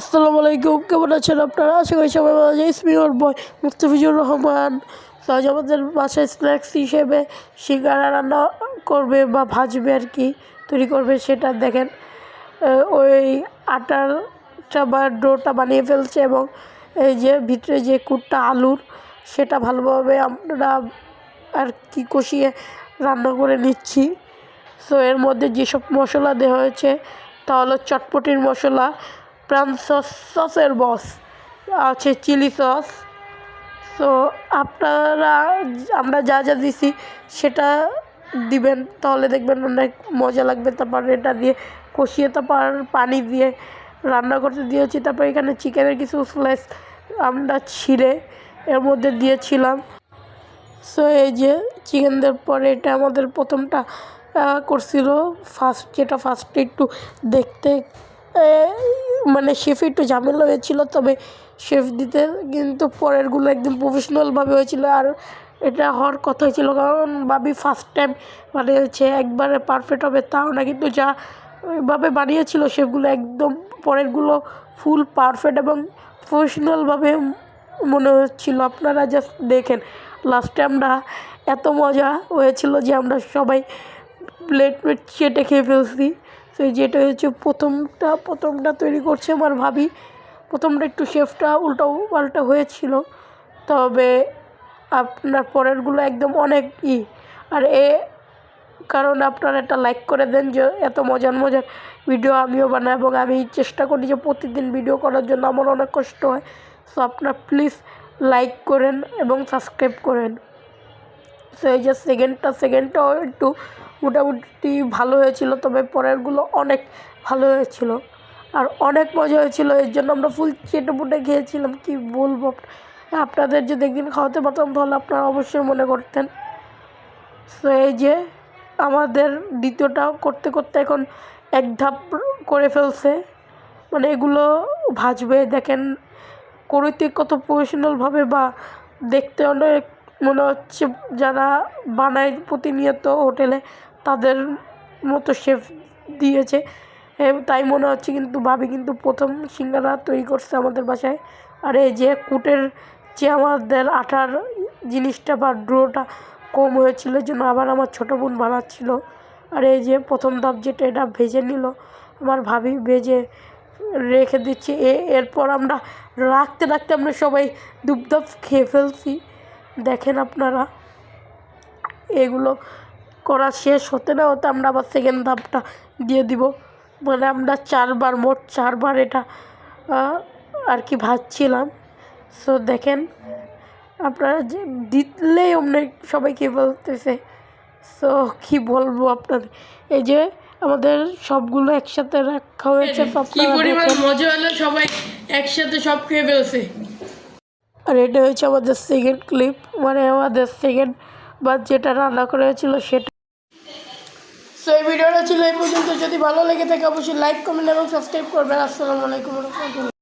আসসালামু আলাইকুম, কেমন আছেন আপনারা? আশা করি সবাই ভালো আছেন। ইসমি ওর বয় মুস্তাফিজুর রহমান আজ আমাদের বাসায় স্ন্যাক্স হিসেবে সিঙ্গারা রান্না করবে বা ভাজবে আর কি, তৈরি করবে সেটা দেখেন। ওই আটারটা বা ডোটা বানিয়ে ফেলছে এবং এই যে ভিতরে যে কুটটা আলুর, সেটা ভালোভাবে আমরা আর কি কষিয়ে রান্না করে নিচ্ছি। সো এর মধ্যে যেসব মশলা দেওয়া হয়েছে, তা হলো চটপটির মশলা প্রাণ সস সসের বস আছে চিলি সস সো আপনারা, আমরা যা যা দিছি, সেটা দিবেন। তাহলে দেখবেন অনেক মজা লাগবে। তারপর এটা দিয়ে কষিয়ে, তারপর পানি দিয়ে রান্না করতে দিয়েছি। তারপর এখানে চিকেনের কিছু স্লাইস আমরা ছিঁড়ে এর মধ্যে দিয়েছিলাম। সো এই যে চিকেন দেওয়ার পরে এটা আমাদের প্রথমটা করছিল। ফার্স্ট যেটা ফার্স্টে একটু দেখতে মানে শেফে একটু ঝামেলা হয়েছিল, তবে শেফ দিতে কিন্তু পরেরগুলো একদম প্রফেশনালভাবে হয়েছিল। আর এটা হওয়ার কথা ছিল কারণ ভাবি ফার্স্ট টাইম মানে বানিয়েছে একবারে পারফেক্ট হবে, তাও না, কিন্তু যা ওইভাবে বানিয়েছিল সেগুলো একদম পরেরগুলো ফুল পারফেক্ট এবং প্রফেশনালভাবে মনে হচ্ছিল। আপনারা জাস্ট দেখেন লাস্টে আমরা এত মজা হয়েছিল যে আমরা সবাই প্লেট প্লেট চেটে খেয়ে ফেলছি। তো যেটা হচ্ছে প্রথমটা প্রথমটা তৈরি করছে আমার ভাবি। প্রথমটা একটু শেফটা উল্টো পাল্টা হয়েছিল। তবে আপনার পরেরগুলো একদম অনেক ই। আর এ কারণ আপনারা একটা লাইক করে দেন যে এত মজার মজার ভিডিও আমিও বানাই এবং আমি চেষ্টা করি যে প্রতিদিন ভিডিও করার জন্য আমার অনেক কষ্ট হয়। সো আপনার প্লিজ লাইক করেন এবং সাবস্ক্রাইব করেন। সো এই যে সেকেন্ডটা সেকেন্ডটাও একটু মোটামুটি ভালো হয়েছিল, তবে পরেরগুলো অনেক ভালো হয়েছিল। আর অনেক মজা হয়েছিল, এর জন্য আমরা ফুল চেটে পুটে খেয়েছিলাম, কি বলব? আপনাদের যদি একদিন খাওয়াতে পারতাম, তাহলে আপনারা অবশ্যই মনে করতেন। সো এই যে, আমাদের দ্বিতীয়টা করতে করতে এখন এক ধাপ করে ফেলছে। মানে এগুলো ভাজবে, দেখেন করতে কত প্রফেশনালভাবে বা দেখতে অনেক মনে হচ্ছে যারা বানায় প্রতিনিয়ত হোটেলে তাদের মতো শেফ দিয়েছে। তাই মনে হচ্ছে কিন্তু ভাবি কিন্তু প্রথম সিঙ্গারা তৈরি করছে আমাদের বাসায়। আর এই যে কুটের যে আমাদের আটার জিনিসটা বা ড্রোটা কম হয়েছিল জন্য আবার আমার ছোটো বোন বানাচ্ছিল। আর এই যে প্রথম ধাপ যেটা, এটা ভেজে নিল। আমার ভাবি ভেজে রেখে দিচ্ছি। এ, এরপর আমরা রাখতে রাখতে আমরা সবাই দুপদাপ খেয়ে ফেলছি। দেখেন আপনারা, এগুলো করা শেষ হতে না হতে আমরা আবার সেকেন্ড ধাপটা দিয়ে দিব। মানে আমরা চারবার মোট চারবার এটা আর কি ভাজছিলাম। সো দেখেন আপনারা যে দিলেই অমনি সবাই খেয়ে ফেলতেছে সো কী বলব আপনাদের? এই যে আমাদের সবগুলো একসাথে রাখা হয়েছে কি পরিমাণ মজা হলো সবাই একসাথে সব খেয়ে ফেলছে। আর এটা হয়েছে আমাদের সেকেন্ড ক্লিপ মানে আমাদের সেকেন্ড বা যেটা রান্না করা হয়েছিল সেটা। সো এই ভিডিওটা ছিল এই পর্যন্ত। যদি ভালো লেগে থাকে, অবশ্যই লাইক কমেন্ট এবং সাবস্ক্রাইব করবেন। আসসালামু আলাইকুম রহমতুল্লাহ।